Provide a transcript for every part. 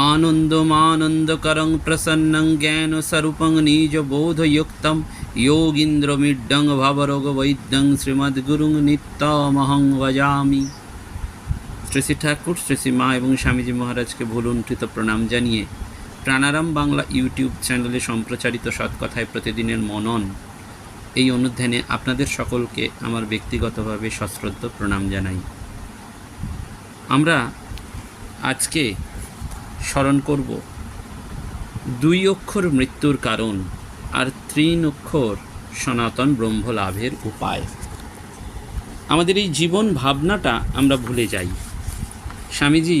आनन्दमानन्दकरं प्रसन्नं ज्ञानस्वरूपं निजबोधयुक्तं योगीन्द्रमिड्डं भवरोगवैद्यं শ্রীমদ্গুরুং নিত্যমহং ভজামি শ্রী শ্রী ঠাকুর শ্রী শ্রী মা এবং স্বামীজি মহারাজকে ভুলুণ্ঠিত প্রণাম জানিয়ে প্রাণারাম বাংলা ইউটিউব চ্যানেলে সম্প্রচারিত সৎকথায় প্রতিদিনের মনন এই অনুধ্যানে আপনাদের সকলকে আমার ব্যক্তিগতভাবে সশ্রদ্ধ প্রণাম জানাই আমরা আজকে স্মরণ করব। দুই অক্ষর মৃত্যুর কারণ আর ত্রিন অক্ষর সনাতন ব্রহ্ম লাভের উপায়। আমাদের এই জীবন ভাবনাটা আমরা ভুলে যাই। স্বামীজি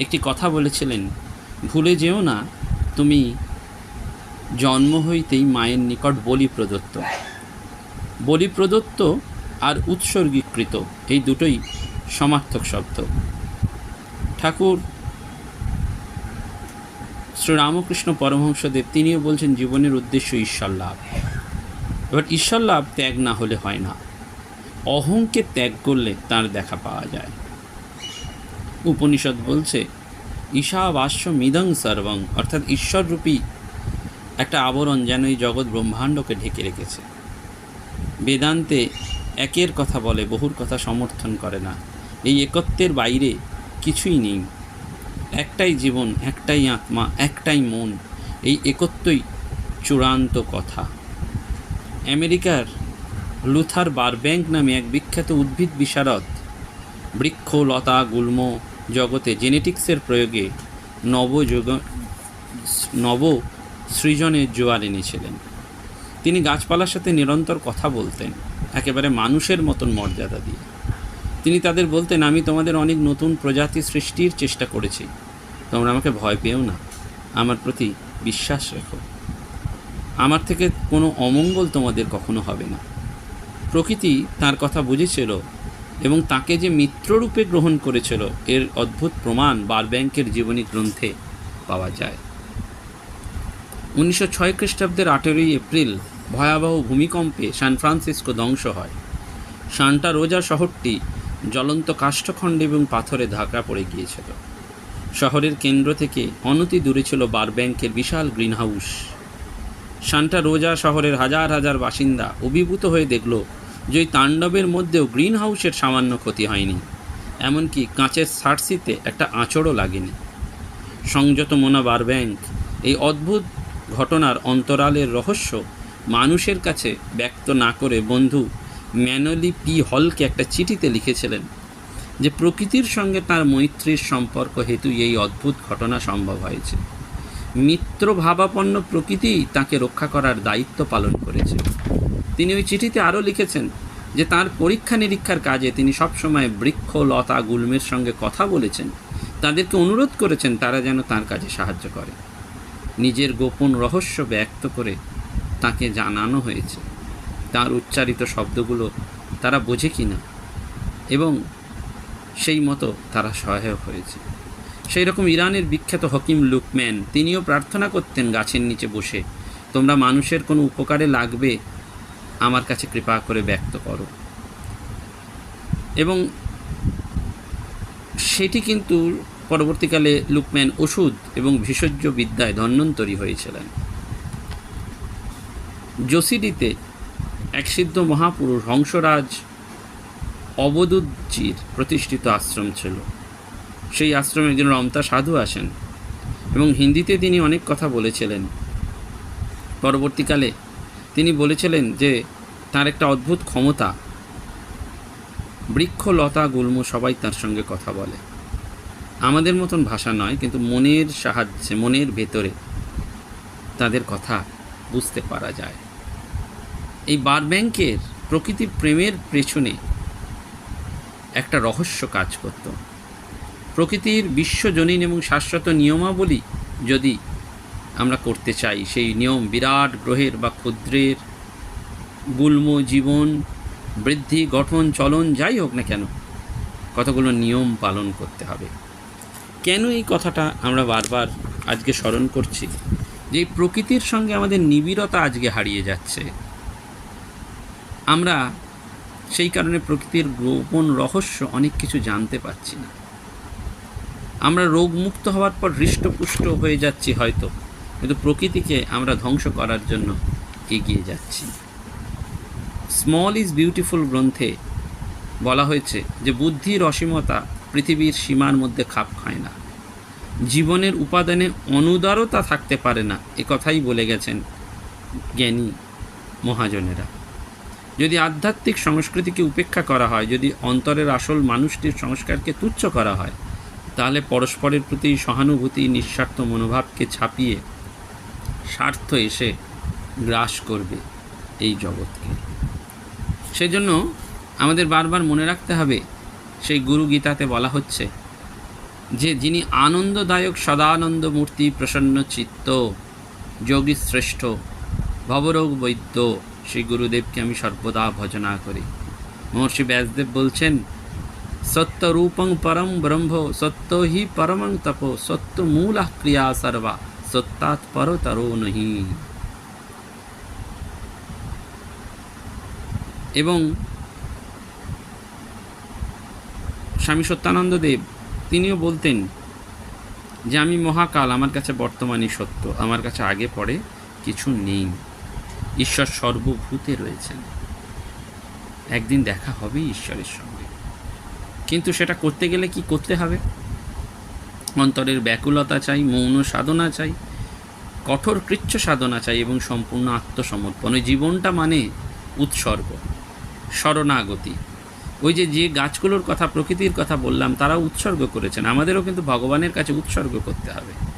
একটি কথা বলেছিলেন, ভুলে যেও না, তুমি জন্ম হইতেই মায়ের নিকট বলি প্রদত্ত বলি প্রদত্ত আর উৎসর্গীকৃত, এই দুটোই সমার্থক শব্দ। ঠাকুর শ্রীরামকৃষ্ণ পরমহংসদেব, তিনিও বলছেন, জীবনের উদ্দেশ্য ঈশ্বর লাভ। এবার ঈশ্বর লাভ ত্যাগ না হলে হয় না। অহংকে ত্যাগ করলে তার দেখা পাওয়া যায়। উপনিষদ বলছে ঈশাবাস্য মিদং সর্বং। অর্থাৎ ঈশ্বররূপী একটা আবরণ যেন এই জগৎ ব্রহ্মাণ্ডকে ঢেকে রেখেছে। বেদান্তে একের কথা বলে, বহুর কথা সমর্থন করে না। এই একত্বের বাইরে কিছুই নেই। একটাই জীবন, একটাই আত্মা, একটাই মন, এই একত্বই চূড়ান্ত কথা। আমেরিকার লুথার বারব্যাঙ্ক নামে এক বিখ্যাত উদ্ভিদ বিশারদ, বৃক্ষ, লতা, গুল্ম জগতে জেনেটিক্সের প্রয়োগে নবযোগ নব সৃজনের জোয়ার এনেছিলেন। তিনি গাছপালার সাথে নিরন্তর কথা বলতেন, একেবারে মানুষের মতন মর্যাদা দিয়ে। তিনি তাদের বলতেন, আমি তোমাদের অনেক নতুন প্রজাতি সৃষ্টির চেষ্টা করেছি। তোমরা আমাকে ভয় পেও না। আমার প্রতি বিশ্বাস রেখো। আমার থেকে কোনো অমঙ্গল তোমাদের কখনো হবে না। প্রকৃতি তার কথা বুঝেছিল এবং তাকে যে মিত্ররূপে গ্রহণ করেছিল, এর অদ্ভুত প্রমাণ বারব্যাংকের জীবনী গ্রন্থে পাওয়া যায়। উনিশশো ছয় খ্রিস্টাব্দের আঠেরোই এপ্রিল ভয়াবহ ভূমিকম্পে সান ফ্রান্সিসকো ধ্বংস হয়। সান্টা রোজা শহরটি জ্বলন্ত কাষ্ঠখণ্ড এবং পাথরে ঢাকা পড়ে গিয়েছিল। শহরের কেন্দ্র থেকে অনতি দূরে ছিল বারব্যাংকের বিশাল গ্রিনহাউস। সান্টা রোজা শহরের হাজার হাজার বাসিন্দা অভিভূত হয়ে দেখল যে ওই তাণ্ডবের মধ্যেও গ্রিন হাউসের সামান্য ক্ষতি হয়নি। এমনকি কাঁচের সার্সিতে একটা আঁচড়ও লাগেনি। সংযত মোনা বারব্যাংক এই অদ্ভুত ঘটনার অন্তরালের রহস্য মানুষের কাছে ব্যক্ত না করে বন্ধু ম্যানলি পি হলকে একটা চিঠিতে লিখেছিলেন। যে প্রকৃতির সঙ্গে তার মৈত্রীর সম্পর্ক হেতু এই অদ্ভুত ঘটনা সম্ভব হয়েছে। মিত্র ভাবাপন্ন প্রকৃতি তাকে রক্ষা করার দায়িত্ব পালন করেছে। তিনি ওই চিঠিতে আরও লিখেছেন যে তার পরীক্ষা নিরীক্ষার কাজে তিনি সবসময় বৃক্ষ, লতা, গুল্মের সঙ্গে কথা বলেছেন। তাদেরকে অনুরোধ করেছেন তারা যেন তার কাজে সাহায্য করে। নিজের গোপন রহস্য ব্যক্ত করে তাকে জানানো হয়েছে। তার উচ্চারিত শব্দগুলো তারা বোঝে কি না এবং সেই মতো তারা সহায়ক হয়েছে। সেই রকম ইরানের বিখ্যাত হকিম লুকম্যান, তিনিও প্রার্থনা করতেন গাছের নিচে বসে, তোমরা মানুষের কোনো উপকারে লাগবে, আমার কাছে কৃপা করে ব্যক্ত করো। এবং সেটি কিন্তু পরবর্তীকালে লুকম্যান ওষুধ এবং ভেষজ বিদ্যায় ধন্যন্তরী হয়েছিলেন। যোশিডিতে এক সিদ্ধ মহাপুরুষ, হংসরাজ অবদুজ্জির প্রতিষ্ঠিত আশ্রম ছিল। সেই আশ্রমে একজন রমতা সাধু আসেন এবং হিন্দিতে তিনি অনেক কথা বলেছিলেন। পরবর্তীকালে তিনি বলেছিলেন যে, তার একটা অদ্ভুত ক্ষমতা। বৃক্ষ, লতা, গুল্ম সবাই তার সঙ্গে কথা বলে। আমাদের মতন ভাষা নয়, কিন্তু মনের সাহায্যে, মনের ভেতরে তাদের কথা বুঝতে পারা যায়। এই বারব্যাংকের প্রকৃতি প্রেমের পেছনে একটা রহস্য কাজ করত। প্রকৃতির বিশ্বজনীন এবং শাশ্বত নিয়মাবলী যদি আমরা করতে চাই, সেই নিয়ম বিরাট গ্রহের বা ক্ষুদ্রের। গুল্ম জীবন, বৃদ্ধি, গঠন, চলন, যাই হোক না কেন, কতগুলো নিয়ম পালন করতে হবে। কেন এই কথাটা আমরা বারবার আজকে স্মরণ করছি? যে প্রকৃতির সঙ্গে আমাদের নিবিড়তা আজকে হারিয়ে যাচ্ছে। আমরা সেই কারণে প্রকৃতির গোপন রহস্য অনেক কিছু জানতে পারছি না। আমরা রোগমুক্ত হওয়ার পর হৃষ্টপুষ্ট হয়ে যাচ্ছি হয়তো, কিন্তু প্রকৃতিকে আমরা ধ্বংস করার জন্য এগিয়ে যাচ্ছি। স্মল ইজ বিউটিফুল গ্রন্থে বলা হয়েছে যে বুদ্ধির অসীমতা পৃথিবীর সীমার মধ্যে খাপ খায় না। জীবনের উপাদানে অনুদারতা থাকতে পারে না, এ কথাই বলে গেছেন জ্ঞানী মহাজনেরা। যদি আধ্যাত্মিক সংস্কৃতিকে উপেক্ষা করা হয়, যদি অন্তরের আসল মানুষটির সংস্কারকে তুচ্ছ করা হয়, তাহলে পরস্পরের প্রতি সহানুভূতি, নিঃস্বার্থ মনোভাবকে ছাপিয়ে স্বার্থ এসে গ্রাস করবে এই জগৎকে। সেজন্য আমাদের বারবার মনে রাখতে হবে, সেই গুরু গীতাতে বলা হচ্ছে যে, যিনি আনন্দদায়ক সদানন্দ মূর্তি প্রসন্ন চিত্ত, যোগী শ্রেষ্ঠ, ভবরোগ বৈদ্য সেই গুরুদেবকে আমি সর্বদা ভজনা করি। মহর্ষি ব্যাসদেব বলছেন, সত্যরূপং পরম ব্রহ্ম, সত্য হি পরমং তপ, সত্য মূল ক্রিয়া সর্বা, সত্যাৎ পরতরো নহি। এবং স্বামী সত্যানন্দ দেব, তিনিও বলতেন যে, আমি মহাকাল, আমার কাছে বর্তমানই সত্য, আমার কাছে আগে পরে কিছু নেই। ঈশ্বর সর্বভূতে রয়েছেন। একদিন দেখা হবে ঈশ্বরের সঙ্গে। কিন্তু সেটা করতে গেলে কি করতে হবে? অন্তরের ব্যাকুলতা চাই, মৌন সাধনা চাই, কঠোর কৃচ্ছ সাধনা চাই এবং সম্পূর্ণ আত্মসমর্পণ। ওই জীবনটা মানে উৎসর্গ, শরণাগতি। ওই যে যে গাছগুলোর কথা, প্রকৃতির কথা বললাম তারা উৎসর্গ করেছেন। আমাদেরও কিন্তু ভগবানের কাছে উৎসর্গ করতে হবে।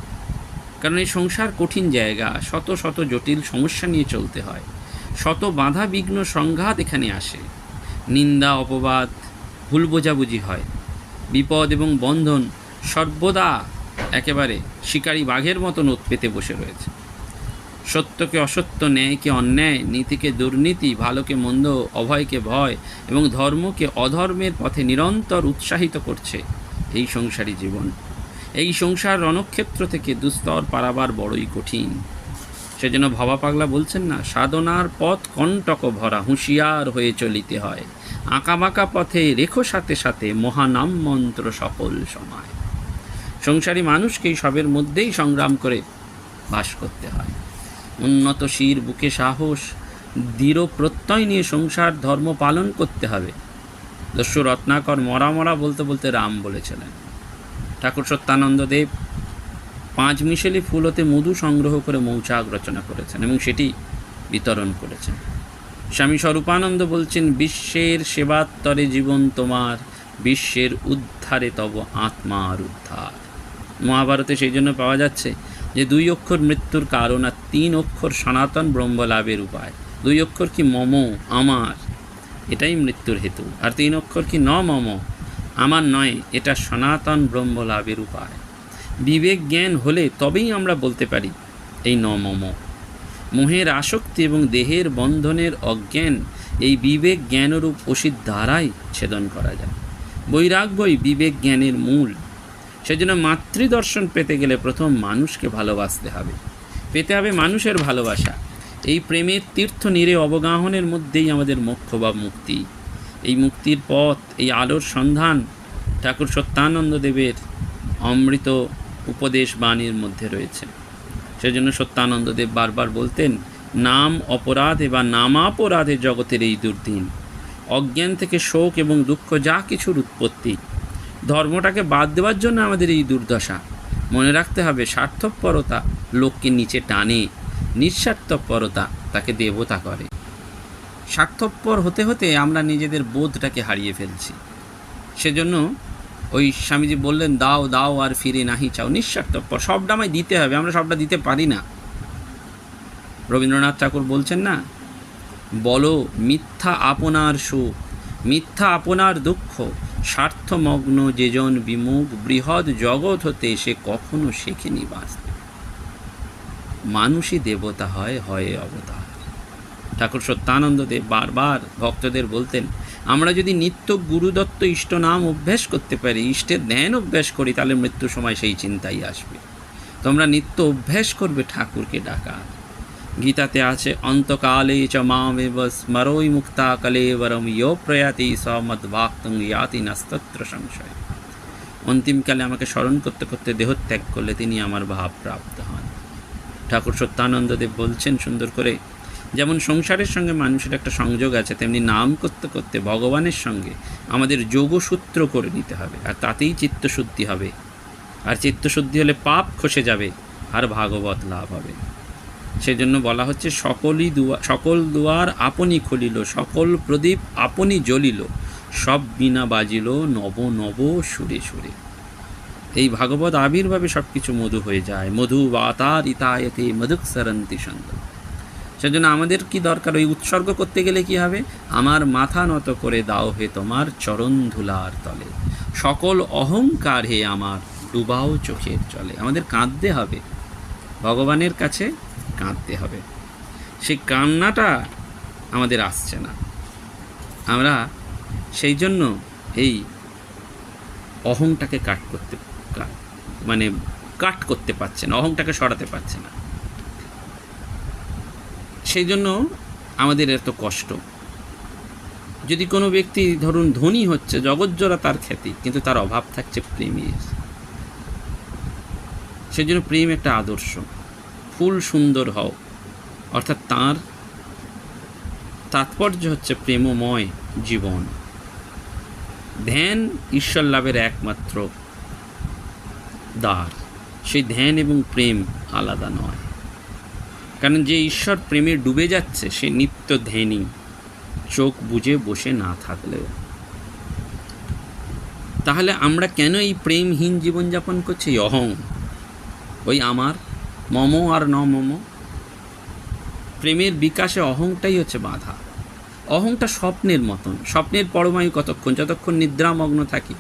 কারণ এই সংসার কঠিন জায়গা, শত শত জটিল সমস্যা নিয়ে চলতে হয়। শত বাধা বিঘ্ন সংঘাত এখানে আসে। নিন্দা, অপবাদ, ভুল বোঝাবুঝি হয়। বিপদ এবং বন্ধন সর্বদা একেবারে শিকারী বাঘের মতন ওত পেতে বসে রয়েছে। সত্যকে অসত্য, ন্যায়কে অন্যায়, নীতিকে দুর্নীতি, ভালোকে মন্দ, অভয়কে ভয় এবং ধর্মকে অধর্মের পথে নিরন্তর উৎসাহিত করছে এই সংসারী জীবন। এই সংসার রণক্ষেত্র থেকে দুস্তর পারাবার বড়ই কঠিন। সেজন্য ভবা পাগলা বলছেন না, সাধনার পথ কণ্টক ভরা হুঁশিয়ার হয়ে চলিতে হয়। আঁকাবাঁকা পথে রেখো সাথে সাথে মহানাম মন্ত্র সকল সময়। সংসারী মানুষকে এই সবের মধ্যেই সংগ্রাম করে বাস করতে হয়। উন্নত শির বুকে সাহস, দৃঢ় প্রত্যয় নিয়ে সংসার ধর্ম পালন করতে হবে। দস্যু রত্নাকর মরা মরা বলতে বলতে রাম বলেছিলেন। ঠাকুর সত্যানন্দ দেব পাঁচ মিশেলি ফুল হতে মধু সংগ্রহ করে মৌচাক রচনা করেছেন এবং সেটি বিতরণ করেছেন। স্বামী স্বরূপানন্দ বলছেন, বিশ্বের সেবাত্তরে জীবন তোমার, বিশ্বের উদ্ধারে তব আত্মার উদ্ধার। মহাভারতে সেই জন্য পাওয়া যাচ্ছে যে, দুই অক্ষর মৃত্যুর কারণ আর তিন অক্ষর সনাতন ব্রহ্ম লাভের উপায়। দুই অক্ষর কি মম, আমার? এটাই মৃত্যুর হেতু। আর তিন অক্ষর কি ন মম আমার নয়, এটা সনাতন ব্রহ্ম লাভের উপায়। বিবেক জ্ঞান হলে তবেই আমরা বলতে পারি, এই ন মম। মোহের আসক্তি এবং দেহের বন্ধনের অজ্ঞান এই বিবেক জ্ঞানরূপ অসিত দ্বারাই ছেদন করা যায়। বৈরাগ্যই বিবেক জ্ঞানের মূল। সেজন্য মাতৃদর্শন পেতে গেলে প্রথম মানুষকে ভালোবাসতে হবে। পেতে হবে মানুষের ভালোবাসা। এই প্রেমের তীর্থ নিরে অবগাহনের মধ্যেই আমাদের মোক্ষ বা মুক্তি। এই মুক্তির পথ, এই আলোর সন্ধান ঠাকুর সত্যানন্দ দেবের অমৃত উপদেশ বাণীর মধ্যে রয়েছে। সেজন্য সত্যানন্দ দেব বারবার বলতেন, নাম অপরাধে বা নামাপরাধে জগতের এই দুর্দিন। অজ্ঞান থেকে শোক এবং দুঃখ যা কিছুর উৎপত্তি। ধর্মটাকে বাদ দেওয়ার জন্য আমাদের এই দুর্দশা। মনে রাখতে হবে, স্বার্থপরতা লোককে নিচে টানে, নিঃস্বার্থপরতা তাকে দেবতা করে। স্বার্থপর হতে হতে আমরা নিজেদের বোধটাকে হারিয়ে ফেলছি। সেজন্য ওই স্বামীজি বললেন, দাও দাও আর ফিরে নাহি চাও। নিঃস্বার্থপর। সবটা আমায় দিতে হবে, আমরা সবটা দিতে পারি না। রবীন্দ্রনাথ ঠাকুর বলছেন না, বলো, মিথ্যা আপনার সুখ, মিথ্যা আপনার দুঃখ, স্বার্থমগ্ন যেজন বিমুখ, বৃহৎ জগৎ হতে সে কখনো শেখেনি বাঁচতে। মানুষই দেবতা হয় হয় অবতার। ঠাকুর সত্যানন্দ দেব বারবার ভক্তদের বলতেন, আমরা যদি নিত্য গুরুদত্ত ইষ্ট নাম অভ্যাস করতে পারি, ইষ্টের ধ্যান অভ্যাস করি, তাহলে মৃত্যু সময় সেই চিন্তাই আসবে। তোমরা নিত্য অভ্যাস করবে ঠাকুরকে ডাকা গীতাতে আছে, অন্তকালে চ মামেব স্মরোই মুক্তা কলেবরম, ইয় প্রয়াতি স মদ্বাক্তং ইয়াতি নাস্তত্র সংশয়। অন্তিমকালে আমাকে স্মরণ করতে করতে দেহত্যাগ করলে তিনি আমার ভাব প্রাপ্ত হন। ঠাকুর সত্যানন্দদেব বলছেন সুন্দর করে যেমন সংসারের সঙ্গে মানুষের একটা সংযোগ আছে, তেমনি নাম করতে করতে ভগবানের সঙ্গে আমাদের যোগসূত্র করে নিতে হবে, আর তাতেই চিত্তশুদ্ধি হবে। আর চিত্তশুদ্ধি হলে পাপ খসে যাবে, আর ভাগবত লাভ হবে। সেজন্য বলা হচ্ছে, সকলই দুয়ার সকল দুয়ার আপনি খুলিল, সকল প্রদীপ আপনি জ্বলিল, সব বিনা বাজিল, নব নব সুরে সুরে। এই ভাগবত আবির্ভাবে সব কিছু মধু হয়ে যায়। মধু বাতার ইতায়তে মধুক সরন্তি সন্দ সেজন্য আমাদের কি দরকার? ওই উৎসর্গ করতে গেলে কি হবে? আমার মাথা নত করে দাও হে তোমার চরণ ধুলার তলে। সকল অহংকার হে আমার, ডুবাও চোখের চলে আমাদের কাঁদতে হবে। ভগবানের কাছে কাঁদতে হবে। সেই কান্নাটা আমাদের আসছে না। আমরা সেই জন্য এই অহংটাকে কাট করতে মানে কাট করতে পারছে না, অহংটাকে সরাতে পারছে না। সেই জন্য আমাদের এত কষ্ট। যদি কোনো ব্যক্তি ধরুন ধনী হচ্ছে জগজ্জোড়া তার খ্যাতি, কিন্তু তার অভাব থাকছে প্রেমের। সেই জন্য প্রেম একটা আদর্শ। ফুল সুন্দর হও। অর্থাৎ তার তাৎপর্য হচ্ছে প্রেমময় জীবন। ধ্যান ঈশ্বর লাভের একমাত্র দ্বার। সেই ধ্যান এবং প্রেম আলাদা নয়। কারণ যে ঈশ্বর প্রেমে ডুবে যাচ্ছে, সে নিত্য ধ্যানী। চোখ বুজে বসে না থাকলে। তাহলে আমরা কেন এই প্রেমহীন জীবনযাপন করছি? অহং। ওই আমার, মম আর ন মম। প্রেমের বিকাশে অহংটাই হচ্ছে বাধা। অহংটা স্বপ্নের মতন। স্বপ্নের পরমায়ু কতক্ষণ? যতক্ষণ নিদ্রামগ্ন থাকি,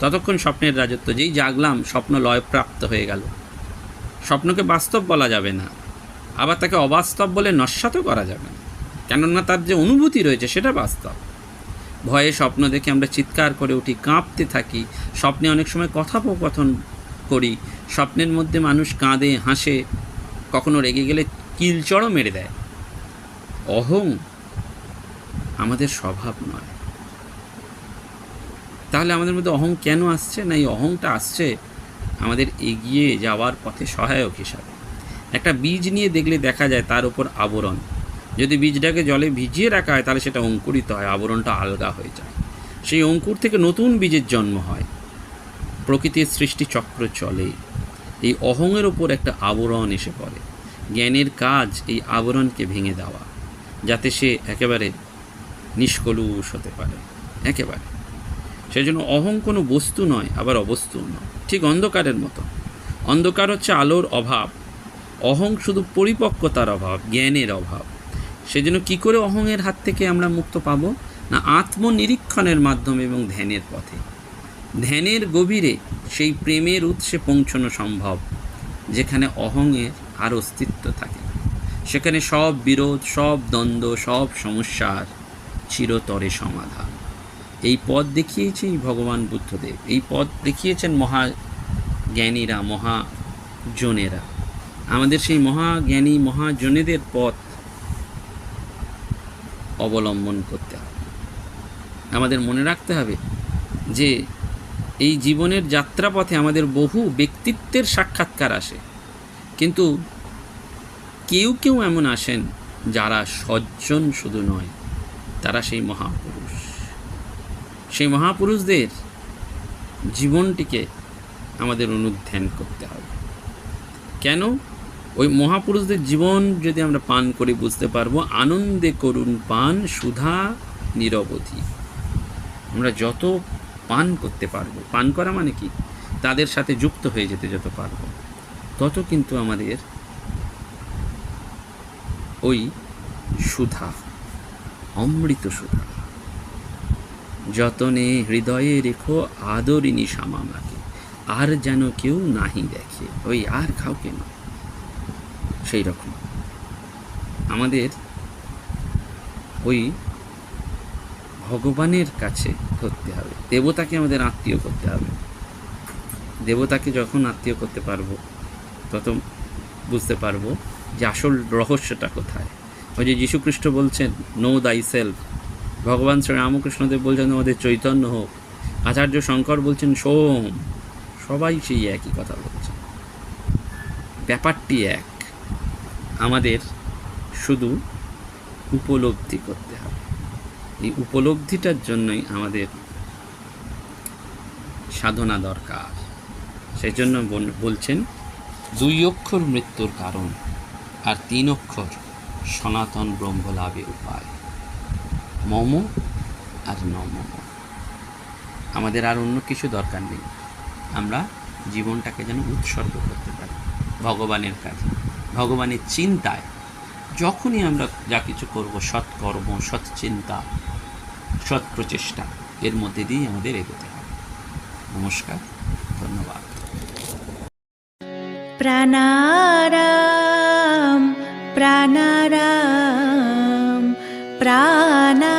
ততক্ষণ স্বপ্নের রাজত্ব। যেই জাগলাম, স্বপ্ন লয়প্রাপ্ত হয়ে গেল। স্বপ্নকে বাস্তব বলা যাবে না। আবার তাকে অবাস্তব বলে নস্বাতও করা যাবে না। কেননা তার যে অনুভূতি রয়েছে, সেটা বাস্তব। ভয়ে স্বপ্ন দেখে আমরা চিৎকার করে উঠি, কাঁপতে থাকি, স্বপ্নে অনেক সময় কথোপকথন করি, স্বপ্নের মধ্যে মানুষ কাঁদে, হাসে, কখনো রেগে গেলে কিলচড়ও মেরে দেয়। অহং আমাদের স্বভাব নয়। তাহলে আমাদের মধ্যে অহং কেন আসছে? না, এই অহংটা আসছে আমাদের এগিয়ে যাওয়ার পথে সহায়ক হিসাবে। একটা বীজ নিয়ে দেখলে দেখা যায় তার উপর আবরণ। যদি বীজটাকে জলে ভিজিয়ে রাখা হয়, তাহলে সেটা অঙ্কুরিত হয়, আবরণটা আলগা হয়ে যায়। সেই অঙ্কুর থেকে নতুন বীজের জন্ম হয়। প্রকৃতির সৃষ্টি চক্র চলে। এই অহংয়ের ওপর একটা আবরণ এসে পড়ে। জ্ঞানের কাজ এই আবরণকে ভেঙে দেওয়া, যাতে সে একেবারে নিষ্কলুষ হতে পারে। একেবারে। সেই জন্য অহং কোনো বস্তু নয়, আবার অবস্তু নয়। ঠিক অন্ধকারের মতো। অন্ধকার হচ্ছে আলোর অভাব। অহং শুধু পরিপক্কতার অভাব, জ্ঞানের অভাব। সেজন্য কী করে অহংয়ের হাত থেকে আমরা মুক্ত পাব? না আত্মনিরীক্ষণের মাধ্যমে এবং ধ্যানের পথে। ধ্যানের গভীরে সেই প্রেমের উৎসে পৌঁছানো সম্ভব, যেখানে অহংয়ের আর অস্তিত্ব থাকে। সেখানে সব বিরোধ, সব দ্বন্দ্ব, সব সমস্যার চিরতরে সমাধান। এই পথ দেখিয়েছেই ভগবান বুদ্ধদেব। এই পথ দেখিয়েছেন মহা জ্ঞানীরা মহাজনেরা আমাদের সেই মহাজ্ঞানী, মহাজনেদের পথ অবলম্বন করতে হবে। আমাদের মনে রাখতে হবে যে এই জীবনের যাত্রাপথে আমাদের বহু ব্যক্তিত্বের সাক্ষাৎকার আসে। কিন্তু কেউ কেউ এমন আসেন যারা সজ্জন শুধু নয়, তারা সেই মহাপুরুষ। সেই মহাপুরুষদের জীবনটিকে আমাদের অনুধ্যান করতে হবে। কেন? ওই মহাপুরুষদের জীবন যদি আমরা পান করে, বুঝতে পারব, আনন্দে করুন পান, সুধা নিরবধি। আমরা যত পান করতে পারব, পান করা মানে কি? তাদের সাথে যুক্ত হয়ে যেতে যত পারব, তত কিন্তু আমাদের ওই সুধা, অমৃত সুধা। যতনে হৃদয়ে রেখো আদরিনী সামামাকে আর যেন কেউ নাহি দেখে। ওই আর কাউকে কেন সেই রকম। আমাদের ওই ভগবানের কাছে ধরতে হবে। দেবতাকে আমাদের আত্মীয় করতে হবে। দেবতাকে যখন আত্মীয় করতে পারব, তত বুঝতে পারব যে আসল রহস্যটা কোথায়। ওই যে যীশুখ্রিস্ট বলছেন নো দাই সেলফ ভগবান শ্রী রামকৃষ্ণদেব বলছেন, আমাদের চৈতন্য হোক। আচার্য শঙ্কর বলছেন, সোম। সবাই সেই একই কথা বলছে। ব্যাপারটি এক। আমাদের শুধু উপলব্ধি করতে হবে। এই উপলব্ধিটার জন্যই আমাদের সাধনা দরকার। সেই জন্য বলছেন, দুই অক্ষর মৃত্যুর কারণ আর তিন অক্ষর সনাতন ব্রহ্ম লাভের উপায়। মম আর নম। আমাদের আর অন্য কিছু দরকার নেই। আমরা জীবনটাকে যেন উৎসর্গ করতে পারি। ভগবানের কাছে। ভগবানের চিন্তায়, যখনই আমরা যা কিছু করব, সৎকর্ম, সৎচিন্তা সৎ প্রচেষ্টা এর মধ্যে দিয়েই আমাদের এগোতে হবে। নমস্কার, ধন্যবাদ। প্রাণারাম প্রাণারাম প্রাণা